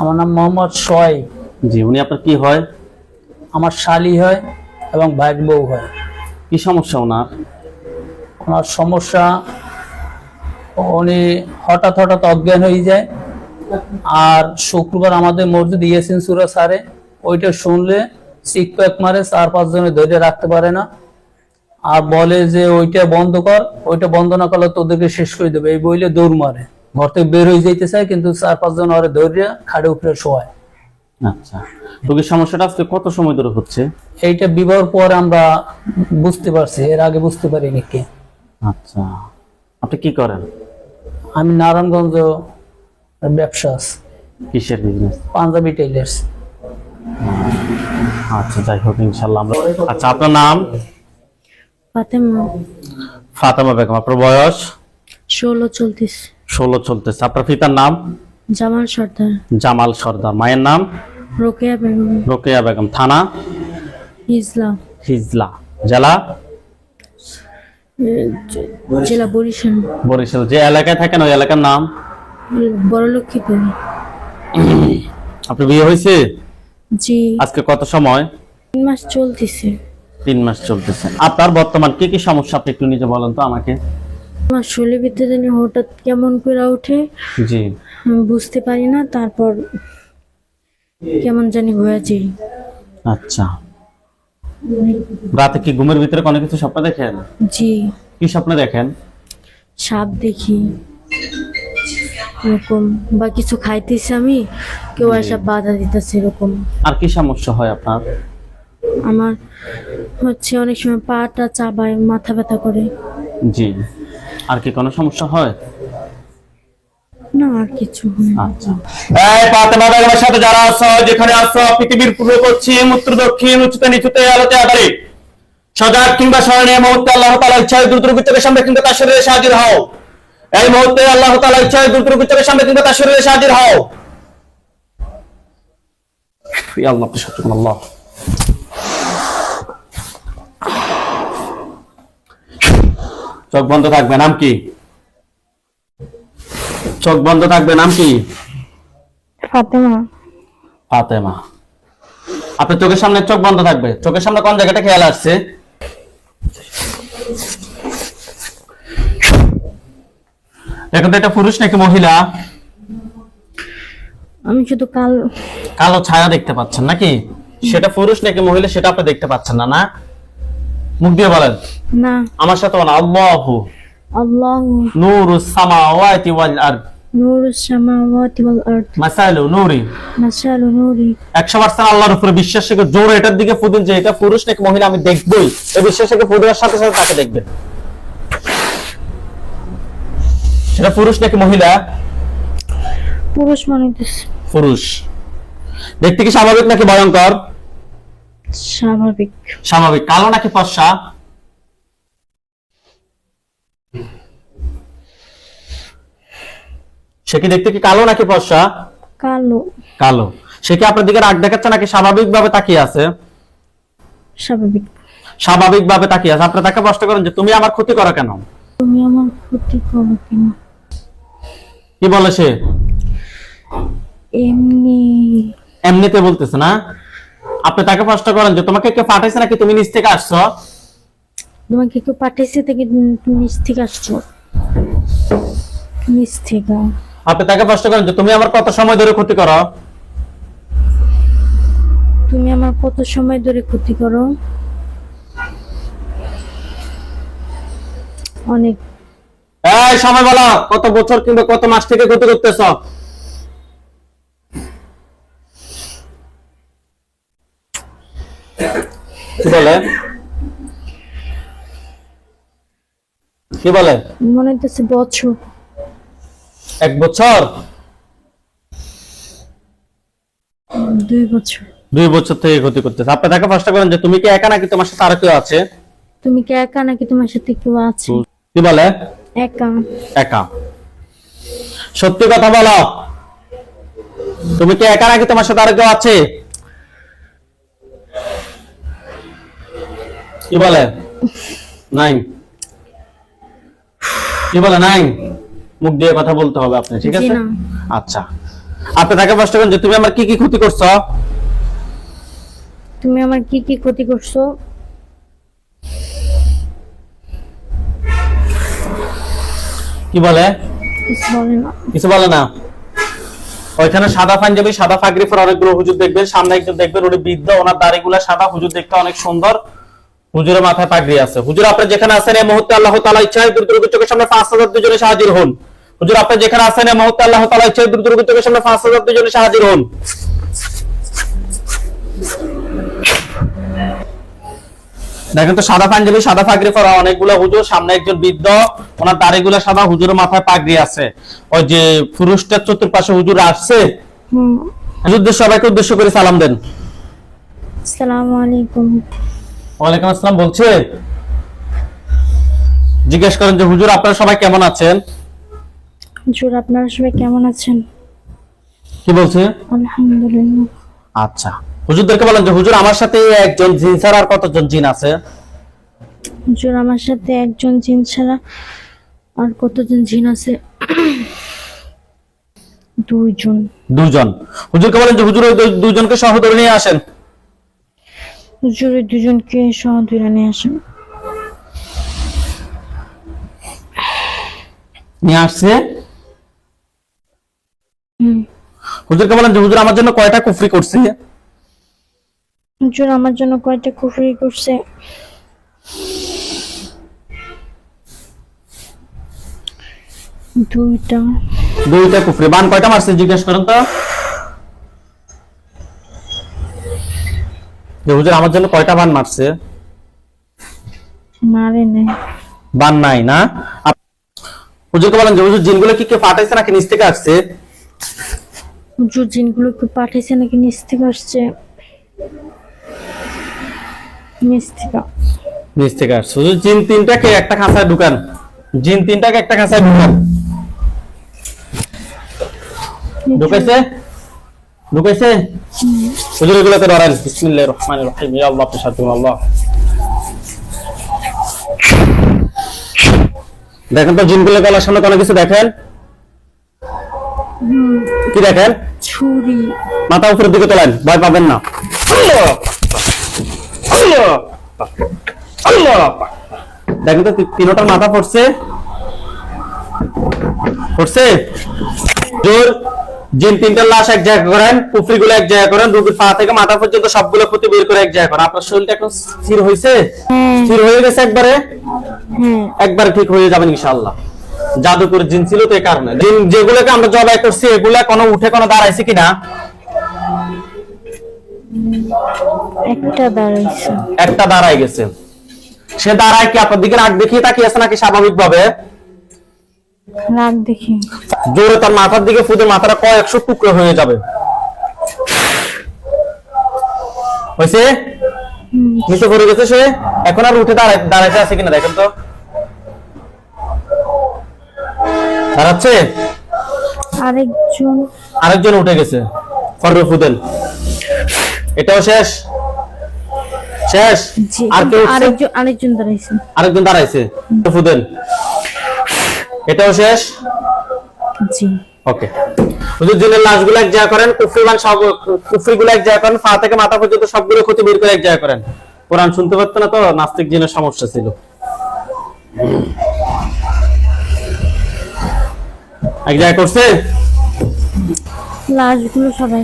আমার নাম মোহাম্মদ সোয়াইব জি উনি আপনার কি হয়? আমার শালি হয় এবং ভাইয়ের বউ হয়। কি সমস্যা ওনার? ওনার সমস্যা উনি হঠাৎ হঠাৎ অজ্ঞান হয়ে যায়। আর শুক্রবার আমাদের মসজিদ ইয়েসিন সুরা সারে। ওইটা শুনলে চিক প্যাক মারে চার পাঁচ জনে ধৈর্য রাখতে পারে না। আর বলে যে ওইটা বন্ধ কর ওইটা বন্ধ না করলে তোদেরকে শেষ করে দেবে। এই বইলে দৌড় মারে। ঘর থেকে বের হয়ে যেতে চায় কিন্তু চার পাঁচ জন ওরে ধৈর্য খাড়ে উপরে শোয়ায়। আচ্ছা। রোগীর সমস্যাটা আজকে কত সময় ধরে হচ্ছে? এইটা বিবাহর পর আমরা বুঝতে পারছি এর আগে বুঝতে পারিনি কে। আচ্ছা। আপনি কি করেন? আমি নারায়ণগঞ্জ ব্যবসা আছে, কিসের বিজনেস পাঞ্জাবি টেইলার্স আচ্ছা যাই হোক ইনশাল্লাহ আমরা আচ্ছা আপনার নাম? ফাতেমা। ফাতেমা বেগম আপনার বয়স? ষোলো চলতেছে ষোলো চলতেছে। আপনার পিতার নাম? জামাল সর্দার। জামাল সর্দার। মায়ের নাম? রোকেয়া বেগম। রোকেয়া বেগম। থানা? ইসলাম হিজলা। জেলা? জেলা বরিশাল। বরিশাল। যে এলাকায় থাকেন ওই এলাকার নাম? বড় লক্ষ্মীপুর আপনার বিয়ে হয়েছে? জি। আজকে কত সময়? তিন মাস চলতেছে। তিন মাস চলতেছে। আপনার বর্তমান কি কি সমস্যা? আপনি একটু নিজে বলেন তো আমাকে। আমার শরীরের ভিতরে জানি হঠাৎ কেমন করে ওঠে? জি। বুঝতে পারি না তারপর কেমন জানি হয়ে যায় আচ্ছা। রাতে কি ঘুমের ভিতরে কোনো কিছু স্বপ্ন দেখেন? জি। কি স্বপ্ন দেখেন? সাপ দেখি। এরকম। বা কিছু খাইতেছি আমি কেউ এসে বাধা দিতেছে এরকম। আর কি সমস্যা হয় আপনার? আমার হচ্ছে অনেক সময় পাটা চাবায় মাথা ব্যথা করে। জি। আর কি কোনো সমস্যা হয়? না আর কিছু হয় আচ্ছা। এই ফাতেমা বেগমের সাথে যারা আছো যেখানে আছো পৃথিবীর পূর্ব পশ্চিম উত্তর দক্ষিণ উচ্চতে নিচুতে আলোতে আধারে সজাগ কিংবা মুহূর্তে আল্লাহ তাআলা ইচ্ছায় দ্রুত সামনে কিংবা তার শরীরে এসে হাজির হও। এই মুহূর্তে আল্লাহ তাআলা ইচ্ছায় দ্রুত সামনে কিংবা তার শরীরে এসে হাজির হও ইয়া আল্লাহ। আপনি সত্যি আল্লাহ চোখ বন্ধ থাকবে নাম কি? চোখ বন্ধ থাকবে নাম কি? ফাতেমা। ফাতেমা। আপনার চোখের সামনে চোখ বন্ধ থাকবে। চোখের সামনে কোন জায়গাটা খেয়াল আসছে? এখন তো এটা পুরুষ নাকি মহিলা? আমি শুধু কাল। কালো ছায়া দেখতে পাচ্ছেন নাকি? সেটা পুরুষ নাকি মহিলা সেটা আপনি দেখতে পাচ্ছেন না না? মুখ দিয়ে বলেন। না। আমার সাথে বলেন আল্লাহু। আল্লাহ। নূরুস সামাওয়াতি ওয়াল আরদ। নূর সামাওয়াতি ওয়াল আরদ। মাসাইলু নূরি। মাশাআল নূরি। 100% আল্লাহর উপরে বিশ্বাস রেখে জোরে এটার দিকে ফুদিন যে এটা পুরুষ নাকি মহিলা আমি দেখবই। এই বিশ্বাস রেখে ফুদিনের সাথে সাথে তাকে দেখবেন সেটা পুরুষ নাকি মহিলা? পুরুষ মনে পুরুষ। দেখতে কি স্বাভাবিক নাকি ভয়ঙ্কর? স্বাভাবিক। স্বাভাবিক। কালো নাকি ফর্সা? সে কি দেখতে কি কালো নাকি ফর্সা? কালো। কালো। সে কি আপনার দিকে রাগ দেখাচ্ছে নাকি তাকিয়ে আছে? স্বাভাবিক। স্বাভাবিক ভাবে তাকিয়ে আছে। আপনি তাকে প্রশ্ন করেন যে তুমি আমার ক্ষতি করো কেন? তুমি আমার ক্ষতি করো কেন? কি বলে সে? এমনি এমনিতে বলতেছে না? আপনি তাকে প্রশ্ন করেন যে তোমাকে কে পাঠাইছে নাকি তুমি নিচ থেকে আসছো? তোমাকে কেউ পাঠাইছে থেকে তুমি নিচ থেকে আসছো? নিচ থেকে। আপনি তাকে প্রশ্ন করেন যে তুমি আমার কত সময় ধরে ক্ষতি করো? তুমি আমার কত সময় ধরে ক্ষতি করো? অনেক। এই সময় বলো। কত বছর কিংবা কত মাস থেকে ক্ষতি করতেছ? বলে কি বলে মনে হইতেছে বছর। এক বছর? দুই বছর। দুই বছর থেকে ক্ষতি করতেছে। আপনি তাকে প্রশ্ন করেন যে তুমি কি একা নাকি তোমার সাথে আরও কেউ আছে? তুমি কি একা নাকি তোমার সাথে কেউ আছে? কি বলে? একা। একা। সত্যি কথা বলো। তুমি কি একা নাকি তোমার সাথে আরও কেউ আছে? কি বলে? নাই। কি বলে? নাই। মুখ দিয়ে কথা বলতে হবে আপনি ঠিক আছে? আচ্ছা। আপনি তাকে প্রশ্ন করেন যে তুমি আমার কি কি ক্ষতি করছ? তুমি আমার কি কি ক্ষতি করছ? কি বলে? কিছু বলে না। কিছু বলে না। ওইখানে সাদা পাঞ্জাবি সাদা ফাগরি পর অনেকগুলো হুজুর দেখবেন সামনে একজন দেখবেন উনি বৃদ্ধ ওনার দাড়িগুলা সাদা হুজুর দেখতে অনেক সুন্দর। হুজুরের মাথায় পাগড়ি আছে। হুজুর আপনি যেখানে আছেন এই মুহূর্তে আল্লাহ তাআলা ইচ্ছায় দ্রুত রোগীর চোখের সামনে পাঁচ হাজার দুজনে হাজির হন। হুজুর আপনি যেখানে আছেন এই মুহূর্তে আল্লাহ তাআলা ইচ্ছায় দ্রুত রোগীর চোখের সামনে পাঁচ হাজার দুজনে হাজির হন। দেখেন তো সাদা পাঞ্জাবি সাদা পাগড়ি পরা অনেকগুলো হুজুর সামনে একজন বৃদ্ধ ওনার দাড়িগুলো সাদা হুজুরের মাথায় পাগড়ি আছে। ওই যে পুরুষটার চতুর্পাশে হুজুর আসছে। হুজুরদের সবাইকে উদ্দেশ্য করে সালাম দেন। আসসালামু আলাইকুম। ওয়ালাইকুম আসসালাম বলছে। জিজ্ঞেস করেন যে হুজুর আপনারা সবাই কেমন আছেন? হুজুর আপনারা সবাই কেমন আছেন? কি বলছে? আলহামদুলিল্লাহ। আচ্ছা। হুজুরদেরকে বলেন যে হুজুর আমার সাথে একজন জিন ছাড়া আর কতজন জিন আছে? হুজুর আমার সাথে একজন জিন ছাড়া আর কতজন জিন আছে? দুইজন। দুজন হুজুরকে বলেন যে হুজুর ওই দু- দুজনকে সহ ধরে নিয়ে আসেন। ওই দুজনকে সহ নিয়ে আসেন। নিয়ে আসছে? হুজুরকে বলেন যে হুজুর আমার জন্য কয়টা কুফরি করছে? হুজুর আমার জন্য কয়টা কুফরি করছে? দুইটা। দুইটা কুফরি। বান কয়টা মারছে জিজ্ঞেস করেন তো। যে হুজুর আমার জন্য কয়টা বান মারছে? মারে নাই। বান নাই না? হুজুরকে বলেন যে হুজুর জিনগুলো কি কে পাঠাইছে নাকি নিচ থেকে আসছে? হুজুর জিনগুলো একটু পাঠাইছে নাকি নিচ থেকে আসছে? নিচ থেকে। নিচ থেকে আসছে। হুজুর জিন তিনটাকে একটা খাঁচায় ঢুকান। জিন তিনটাকে একটা খাঁচায় ঢুকান। ঢুকাইছে? ধরেন বিসমিল্লাহির রহমানির রহিম। ইয়া আল্লাহ আল্লাহ। দেখেন তো জিনগুলো গলার সামনে কোনো কিছু দেখেন? কি দেখেন? ছুরি। মাথা উপরের দিকে তোলেন ভয় পাবেন না! দেখেন তো তি- তিনোটার মাথা পড়ছে। পড়ছে? জোর। জিন তিনটার লাশ এক জায়গা করেন পুফরি গুলো এক জায়গা করেন রুগীর পা থেকে মাথা পর্যন্ত সবগুলো ক্ষতি বের করে এক জায়গা করেন। আপনার শরীরটা এখন স্থির হয়েছে? হ্যাঁ স্থির হয়ে গেছে একবারে? একবারে ঠিক হয়ে যাবেন ইনশাআল্লাহ। জাদুকর জিন ছিল তো এই কারণে। জিন যেগুলোকে আমরা জবাই করছি এগুলা কোনো উঠে কোনো দাঁড়াইছে কিনা? একটা দাঁড়াইছে। একটা দাঁড়ায় গেছে। সে দাঁড়ায় কি আপনার দিকে রাগ দেখিয়ে তাকিয়ে আছে নাকি স্বাভাবিক ভাবে রাগ দেখি। জোরে তার মাথার দিকে ফুদে মাথাটা কয়েকশো টুকরো হয়ে যাবে। হয়েছে? হুম, নিচে পড়ে গেছে সে? এখন আর উঠে দাঁড়াইতে আছে কিনা দেখেন তো। দাঁড়াচ্ছে? আরেকজন। আরেকজন উঠে গেছে ফরবে ফুদেন এটাও শেষ। শেষ? আর কেউ আরেকজন আরেকজন দাঁড়াইছে। আরেকজন দাঁড়াইছে ফুদেন এটাও শেষ? জি। ওকে। হুজুর জিনের লাশগুলো এক জায়গা করেন কুফরিমান সব কুফরিগুলো এক জায়গা করেন পা থেকে মাথা পর্যন্ত সবগুলো ক্ষতি বের করে এক জায়গা করেন। কোরআন শুনতে পারতো না তো নাস্তিক জিনের সমস্যা ছিল। এক জায়গা করছে? লাশগুলো সবাই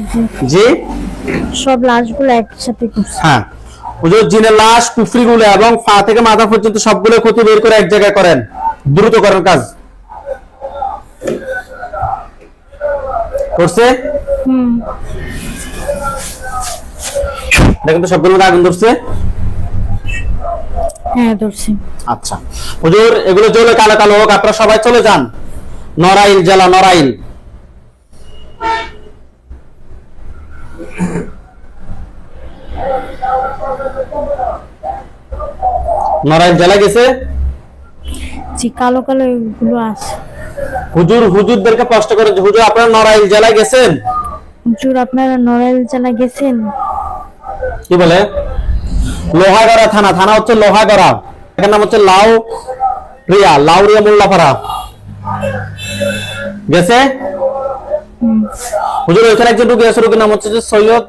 জি? সব লাশগুলো একসাথে করছে। হ্যাঁ। হুজুর জিনের লাশ কুফরিগুলো এবং পা থেকে মাথা পর্যন্ত সবগুলো ক্ষতি বের করে এক জায়গায় করেন। দ্রুত করেন কাজ। করছে? দেখেন তো সবগুলো মধ্যে আগুন ধরছে? হ্যাঁ ধরছি। আচ্ছা। হুজুর এগুলো জ্বলে কালো কালো হোক আপনারা সবাই চলে যান। নরাইল জেলা নরাইল নরাইল জেলা গেছে? জি কালো কালো এগুলো আছে। হুজুর হুজুরদেরকে প্রশ্ন করে হুজুর আপনারা নরাইল জেলায় গেছেন? হুজুর আপনারা নড়াইল জেলা গেছেন? কি বলে? লোহাগড়া থানা থানা হচ্ছে লোহাগড়া। এখানে নাম হচ্ছে লাউ রিয়া লাউরিয়া মোল্লাপাড়া। গেছে? হুজুর ওইখানে একজন রুগী আছে রুগীর নাম হচ্ছে যে সৈয়দ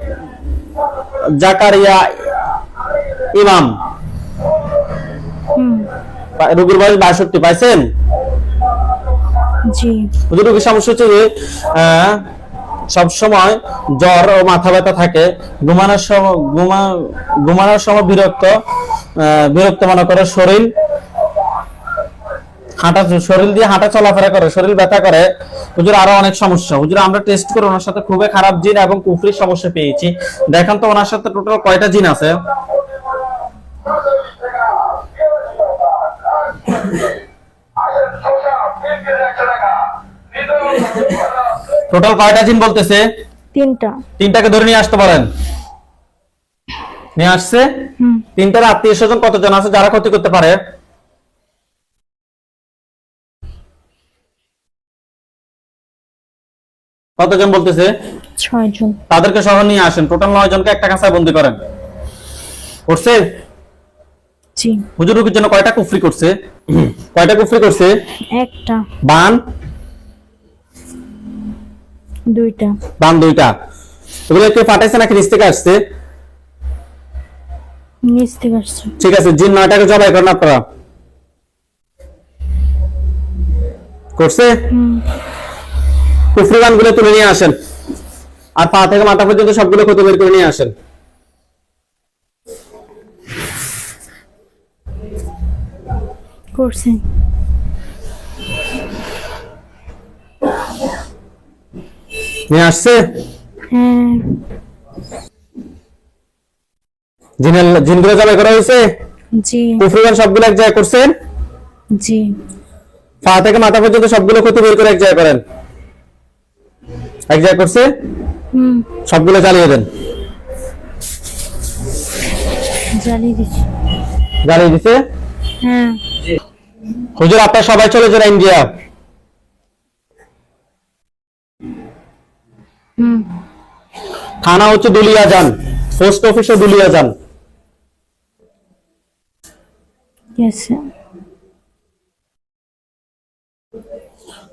জাকারিয়া ইমাম। রুগীর বয়স বাষট্টি পাইছেন? রুগীর সমস্যা হচ্ছে যে সব সময় জ্বর ও মাথা ব্যথা থাকে। ঘুমানোর সময় ঘুমা, ঘুমানোর সময় বিরক্ত বিরক্ত মনে করে শরীর। হাঁটা, শরীর দিয়ে হাঁটা চলাফেরা করে, শরীর ব্যথা করে। হুজুর, আরও অনেক সমস্যা। হুজুর, আমরা টেস্ট করে ওনার সাথে খুবই খারাপ জিন এবং কুফরির সমস্যা পেয়েছি। দেখান তো ওনার সাথে টোটাল কয়টা জিন আছে? টোটাল কয়টা জিন বলতেছে? তিনটা। তিনটাকে ধরে নিয়ে আসতে পারেন। নিয়ে আসছে? তিনটার আত্মীয় স্বজন কতজন আছে? যারা ক্ষতি করতে পারে। কতজন বলতেছে? ছয়জন। তাদেরকে সহ নিয়ে আসেন। টোটাল নয় জনকে একটা কাঁচায় বন্দি করেন। করছে জি। হুজুর রুগীর জন্য কয়টা কুফরি করছে? কয়টা কুফরি করছে? একটা। বান? দুইটা। বান দুইটা। এগুলো কেউ পাঠাইছে নাকি নিচ থেকে আসছে? নিচ থেকে আসছে। ঠিক আছে জিন নয়টাকে জবাই করেন আপনারা। করছে? কুফরি গানগুলো তুলে নিয়ে আসেন। আর পা থেকে মাথা পর্যন্ত সবগুলো ক্ষতি বের করে নিয়ে আসেন। করছে। নিয়ে আসছে? হ্যাঁ। জিনের জিনগুলো জবাই করা হয়েছে? জি। কুফরি সবগুলো এক জায়গায় করছেন? জি। পা থেকে মাথা পর্যন্ত সবগুলো ক্ষতি বের করে এক জায়গায় করেন? এক জায়গায় করছে? হুম। সবগুলো চালিয়ে দেন। জ্বালিয়ে দিচ্ছি। জ্বালিয়ে দিছে? হ্যাঁ। হুজুর আপনার সবাই চলে যান ইন্ডিয়া। থানা হচ্ছে দুলিয়া যান পোস্ট অফিসে দুলিয়া যান।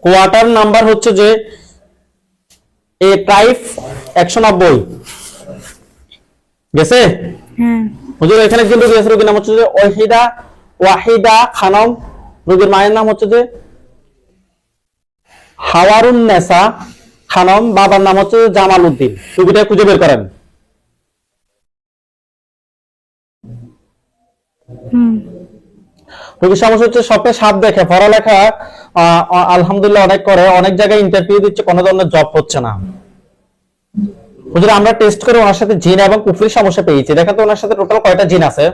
কোয়ার্টার নাম্বার হচ্ছে যে এ টাইপ একশো নব্বই। গেছে? হ্যাঁ। হুজুর এখানে কিন্তু আছে রোগীর নাম হচ্ছে যে ওয়াহিদা ওয়াহিদা খানম রোগীর মায়ের নাম হচ্ছে যে হাওয়ারুন নেসা খানম বাবার নাম হচ্ছে জামাল উদ্দিন রোগীটা খুঁজে বের করেন। রোগীর সমস্যা হচ্ছে সবকে সাপ দেখে পড়ালেখা আলহামদুলিল্লাহ অনেক করে অনেক জায়গায় ইন্টারভিউ দিচ্ছে কোনো ধরনের জব হচ্ছে না। হুজুর আমরা টেস্ট করে ওনার সাথে জিন এবং কুফরির সমস্যা পেয়েছি। দেখা তো ওনার সাথে টোটাল কয়টা জিন আছে?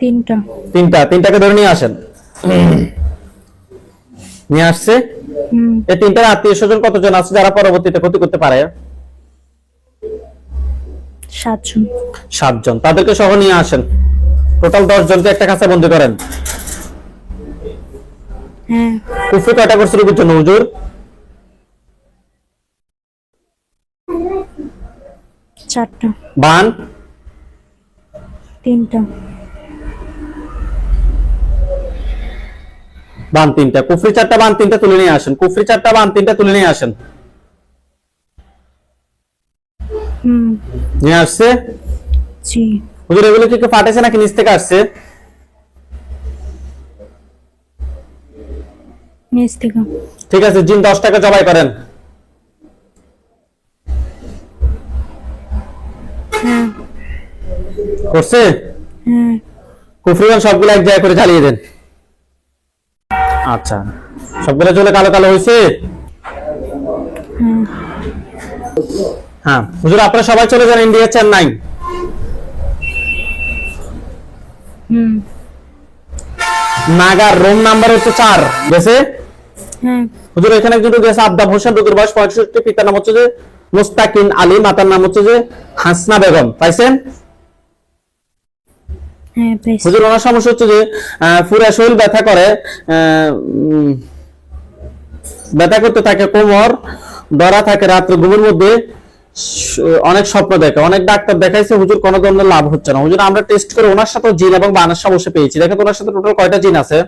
তিনটা। তিনটা। তিনটাকে ধরে নিয়ে আসেন। নিয়ে আসছে। এই তিনটার আত্মীয় স্বজন কতজন আছে যারা পরবর্তীতে ক্ষতি করতে পারে? সাতজন। সাতজন। তাদেরকে সহ নিয়ে আসেন। টোটাল দশ জনকে একটা কাছে বন্দি করেন। হ্যাঁ। কুফরি কয়টা করছে রুগীর জন্য হুজুর? চারটা। বান? তিনটা। বান তিনটা কুফরি চারটা বান তিনটা তুলে নিয়ে আসেন কুফরি চারটা বান তিনটা তুলে নিয়ে আসেন। হুম। নিয়ে আসছে? জি। হুজুর এগুলো কি ফাটেছে নাকি নিচ থেকে আসছে? নিচ থেকে। ঠিক আছে জিন দশ টাকা জবাই করেন। হ্যাঁ। করছে? হ্যাঁ। কুফরিগণ সবগুলো এক জায়গায় করে চালিয়ে দেন। আচ্ছা। সবগুলো চলে কালো কালো হয়েছে? হ্যাঁ। হুজুর আপনারা সবাই চলে যান ইন্ডিয়া চেন্নাই নাগার রুম নাম্বার হচ্ছে চার। গেছে? হ্যাঁ। হুজুর এখানে একজন রোগী আছে আবদাব হোসেন রোগীর বয়স পঁয়ষট্টি পিতার নাম হচ্ছে যে মুস্তাকিন আলী মাতার নাম হচ্ছে যে হাসনা বেগম। পাইছেন? হ্যাঁ, হুজুর ওনার সমস্যা হচ্ছে যে পুরা শরীর ব্যথা করে ব্যথা করতে থাকে কোমর ধরা থাকে রাত্রে ঘুমের মধ্যে অনেক স্বপ্ন দেখে। অনেক ডাক্তার দেখাইছে হুজুর কোনো ধরনের লাভ হচ্ছে না। হুজুর আমরা টেস্ট করে ওনার সাথে জিন এবং বানের সমস্যা পেয়েছি। দেখেন ওনার সাথে টোটাল কয়টা জিন আছে?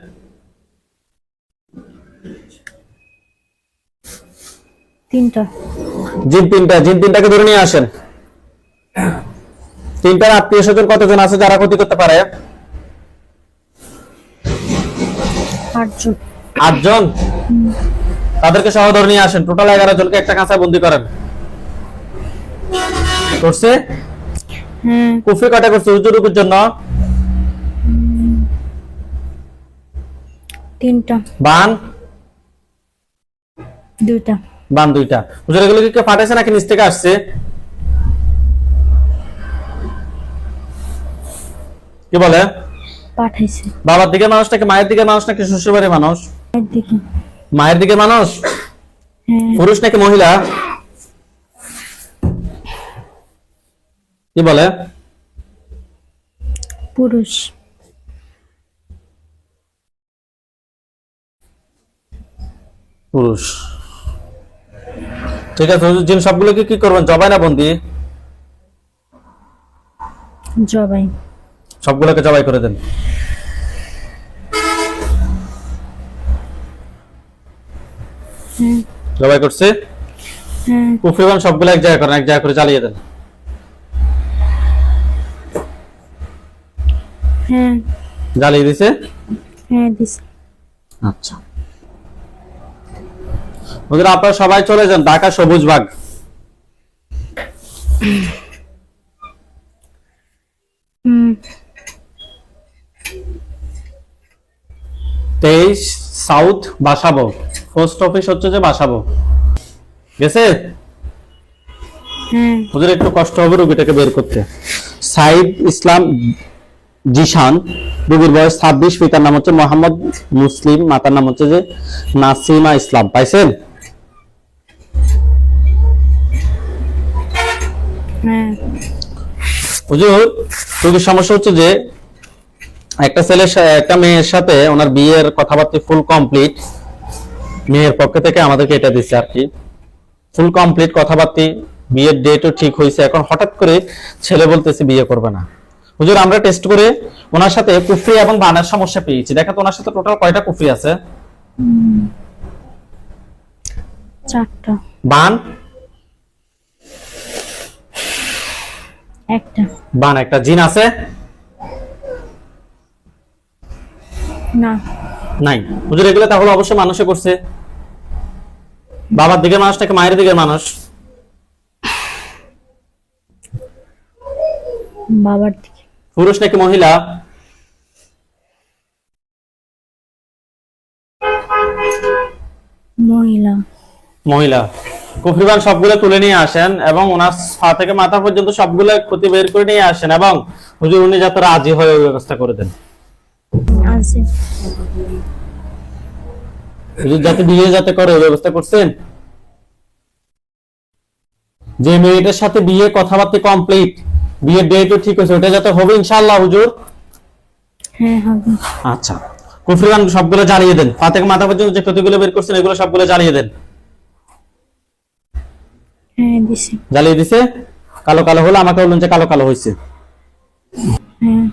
তিনটা। জিন তিনটা জিন তিনটাকে ধরে নিয়ে আসেন। তিনটার আত্মীয় স্বজন কতজন আছে যারা ক্ষতি করতে পারে? আটজন। তাদেরকে সহ ধরে নিয়ে আসেন। টোটাল এগারো জনকে একটা কাঁচা বন্দি করেন। করছে? কুফরি কাটা করছে জন্য। তিনটা। বান? দুইটা। বান দুইটা। হুজুর এগুলো কি পাঠাইছে নাকি নিচ থেকে আসছে? কি বলে? পাঠাইছে। বাবার দিকের মানুষ নাকি মায়ের দিকের মানুষ নাকি শ্বশুরবাড়ির মানুষ? এর দিকে। মায়ের দিকের মানুষ? হ্যাঁ। পুরুষ নাকি মহিলা? কি বলে? পুরুষ। পুরুষ। ঠিক আছে হুজুর জিন সবগুলোকে কি করবেন? জবাই না বন্দি? জবাই। সবগুলোকে জবাই করে দেন। জবাই করছে? হ্যাঁ কুফরিবান সবগুলো এক জায়গায় করেন, এক জায়গা করে জ্বালিয়ে দেন। জ্বালিয়ে দিছে? আচ্ছা। আপনারা সবাই চলে যান, ঢাকা সবুজ বাগ হুম তেইশ সাউথ বাসাবো। পোস্ট অফিস হচ্ছে যে বাসাবো। গেছে? হুজুর একটু কষ্ট হবে রুগীটাকে বের করতে। সাইদ ইসলাম জিশান রুগীর বয়স ছাব্বিশ পিতার নাম হচ্ছে মোহাম্মদ মুসলিম মাতার নাম হচ্ছে যে নাসিমা ইসলাম। পাইছেন? হ্যাঁ। হুজুর রুগীর সমস্যা হচ্ছে যে একটা ছেলের একটা মেয়ের সাথে ওনার বিয়ের কথাবার্তা ফুল কমপ্লিট মেয়ের পক্ষ থেকে আমাদেরকে এটা দিচ্ছে আর কি। ফুল কমপ্লিট কথাবার্তা বিয়ের ডেটও ঠিক হয়েছে। এখন হঠাৎ করে ছেলে বলতেছে বিয়ে করবে না। হুজুর আমরা টেস্ট করে ওনার সাথে কুফরি এবং বানের সমস্যা পেয়েছি। দেখা তো ওনার সাথে টোটাল কয়টা কুফরি আছে? চারটা। বান? একটা। বান একটা জিন আছে? না। নাই। হুজুর এগুলো তাহলে অবশ্যই মানুষে করছে। বাবার দিকের মানুষ নাকি মায়ের দিকের মানুষ? বাবার দিকে। পুরুষ নাকি মহিলা? মহিলা। মহিলা। কুফরিবান সবগুলো তুলে নিয়ে আসেন এবং ওনার পা থেকে মাথা পর্যন্ত সবগুলো ক্ষতি বের করে নিয়ে আসেন এবং হুজুর উনি যাতে রাজি হয়ে ওই ব্যবস্থা করে দেন। আছে। হুজুর যাতে বিয়ে যাতে করে ব্যবস্থা করছেন? যে মেয়েটার সাথে বিয়ে কথাবার্তা কমপ্লিট বিয়ের ডেটও ঠিক হয়েছে ওটা যাতে হবে ইনশাআল্লাহ হুজুর? হ্যাঁ হবে। আচ্ছা। কুফরিবান সবগুলো জ্বালিয়ে দেন। থেকে মাথা পর্যন্ত যে ক্ষতিগুলো বের করছেন এগুলো সবগুলো জ্বালিয়ে দেন। হ্যাঁ দিছে। জ্বালিয়ে দিছে? কালো কালো হলো আমাকে বললেন যে কালো কালো হয়েছে হ্যাঁ।